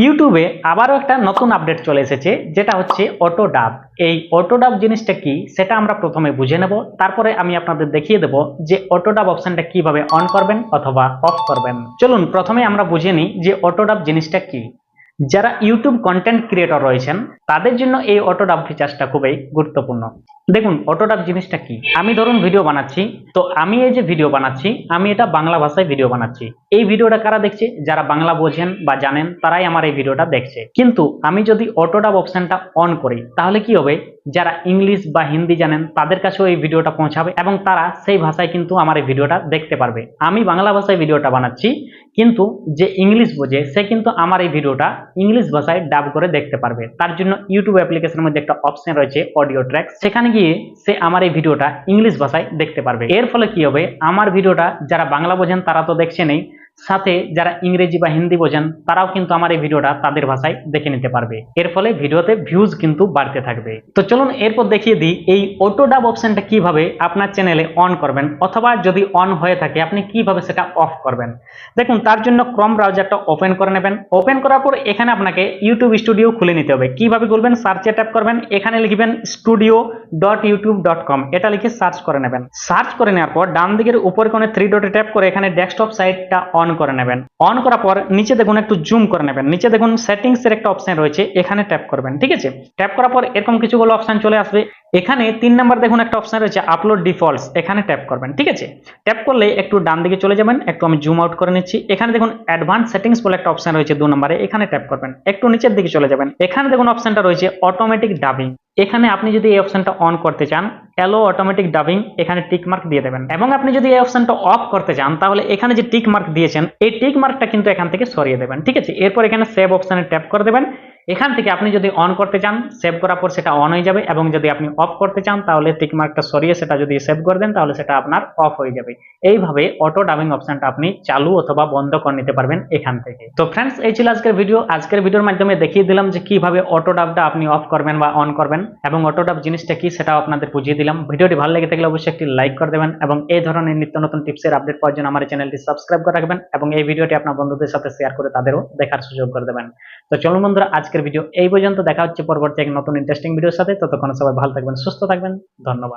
ইউটিউবে আবারও একটা নতুন আপডেট চলে এসেছে, যেটা হচ্ছে অটো ডাব এই অটো ডাব জিনিসটা কি, সেটা আমরা প্রথমে বুঝে নেব। তারপরে আমি আপনাদের দেখিয়ে দেব যে অটো ডাব অপশানটা কীভাবে অন করবেন অথবা অফ করবেন। চলুন, প্রথমে আমরা বুঝে নিই যে অটো ডাব জিনিসটা কি। যারা ইউটিউব কন্টেন্ট ক্রিয়েটর রয়েছেন, তাদের জন্য এই অটো ডাব ফিচার্সটা খুবই গুরুত্বপূর্ণ। দেখুন অটো ডাব জিনিসটা কি? আমি ধরুন ভিডিও বানাচ্ছি, তো আমি এই যে ভিডিও বানাচ্ছি, আমি এটা বাংলা ভাষায় ভিডিও বানাচ্ছি। এই ভিডিওটা কারা দেখছে? যারা বাংলা বোঝেন বা জানেন, তারাই আমার এই ভিডিওটা দেখছে। কিন্তু আমি যদি অটো ডাব অপশনটা অন করি, তাহলে কি হবে? যারা ইংলিশ বা হিন্দি জানেন, তাদের কাছেও এই ভিডিওটা পৌঁছাবে এবং তারা সেই ভাষায় কিন্তু আমার এই ভিডিওটা দেখতে পারবে। আমি বাংলা ভাষায় ভিডিওটা বানাচ্ছি, কিন্তু যে ইংলিশ বোঝে, সে কিন্তু আমার এই ভিডিওটা ইংলিশ ভাষায় ডাব করে দেখতে পারবে। তার জন্য ইউটিউব অ্যাপ্লিকেশনের মধ্যে একটা অপশন রয়েছে অডিও ট্র্যাক সেখানে গিয়ে সে আমার এই ভিডিওটা ইংলিশ ভাষায় দেখতে পারবে। এর ফলে কি হবে? আমার ভিডিওটা যারা বাংলা বোঝেন, তারা তো দেখছেনই সাথে যারা ইংরেজি বা হিন্দি বোঝেন, তারাও কিন্তু আমার এই ভিডিওটা তাদের ভাষায় দেখে নিতে পারবে। এর ফলে ভিডিওতে ভিউজ কিন্তু বাড়তে থাকবে। তো চলুন এরপর দেখিয়ে দিই, এই অটো ডাব অপশনটা কীভাবে আপনার চ্যানেলে অন করবেন, অথবা যদি অন হয়ে থাকে, আপনি কীভাবে সেটা অফ করবেন? দেখুন, তার জন্য ক্রম ব্রাউজারটা ওপেন করে নেবেন। ওপেন করার পর এখানে আপনাকে ইউটিউব স্টুডিও খুলে নিতে হবে। কীভাবে খুলবেন? সার্চে ট্যাপ করবেন। এখানে লিখবেন studio dot YouTube dot com এটা লিখে সার্চ করে নেবেন। সার্চ করে নেওয়ার পর ডান দিকের উপর কোণে থ্রি ডটে ট্যাপ করে এখানে ডেস্কটপ সাইটটা অন করে নেবেন। অন করার পর নিচে দেখুন একটু জুম করে নেবেন। নিচে দেখুন সেটিংস এর একটা অপশন রয়েছে, এখানে ট্যাপ করবেন, ঠিক আছে? ট্যাপ করার পর এরকম কিছুগুলো অপশন চলে আসবে। এখানে তিন নাম্বার দেখুন একটা অপশন রয়েছে আপলোড ডিফল্টস এখানে ট্যাপ করবেন, ঠিক আছে? ট্যাপ করলে একটু ডান দিকে চলে যাবেন, একটু আমি জুম আউট করে নিচ্ছি। এখানে দেখুন অ্যাডভান্স সেটিংস বলে একটা অপশন রয়েছে দু নম্বরে, এখানে ট্যাপ করবেন, একটু নিচের দিকে চলে যাবেন। এখানে দেখুন অপশনটা রয়েছে অটোমেটিক ডাবিং এখানে আপনি যদি এই অপশনটা অন করতে চান অ্যালো অটোমেটিক ডাবিং এখানে টিক মার্ক দিয়ে দেবেন। এবং আপনি যদি এই অপশনটা অফ করতে চান, তাহলে এখানে যে টিক মার্ক দিয়েছেন, এই টিক মার্কটা কিন্তু এখান থেকে সরিয়ে দেবেন, ঠিক আছে? এরপর এখানে সেভ অপশনে ট্যাপ করে দেবেন। এখান থেকে আপনি যদি অন করতে চান সেভ করার পর সেটা অন হয়ে যাবে এবং যদি আপনি অফ করতে চান, তাহলে টিক মার্কটা সরিয়ে সেটা যদি সেভ করে দেন, তাহলে সেটা আপনার অফ হয়ে যাবে। এইভাবে অটো ডাবিং অপশনটা আপনি চালু অথবা বন্ধ করে নিতে পারবেন এখান থেকে। তো ফ্রেন্ডস এই ছিল আজকের ভিডিও আজকের ভিডিওর মাধ্যমে দেখিয়ে দিলাম যে কীভাবে অটো ডাবটা আপনি অফ করবেন বা অন করবেন এবং অটো ডাব জিনিসটা কি সেটাও আপনাদের বুঝিয়ে দিলাম। ভিডিওটি ভালো লেগে থাকলে অবশ্যই একটি লাইক করে দেবেন এবং এই ধরনের নিত্য নতুন টিপসের আপডেট পাওয়ার জন্য আমার চ্যানেলটি সাবস্ক্রাইব করে রাখবেন এবং এই ভিডিওটি আপনার বন্ধুদের সাথে শেয়ার করে তাদেরও দেখার সুযোগ করে দেবেন। তো চলুন বন্ধুরা আজকের ভিডিও এই পর্যন্ত। দেখা হচ্ছে পরবর্তী এক নতুন ইন্টারেস্টিং ভিডিওর সাথে। ততক্ষণ সবাই ভালো থাকবেন, সুস্থ থাকবেন। ধন্যবাদ।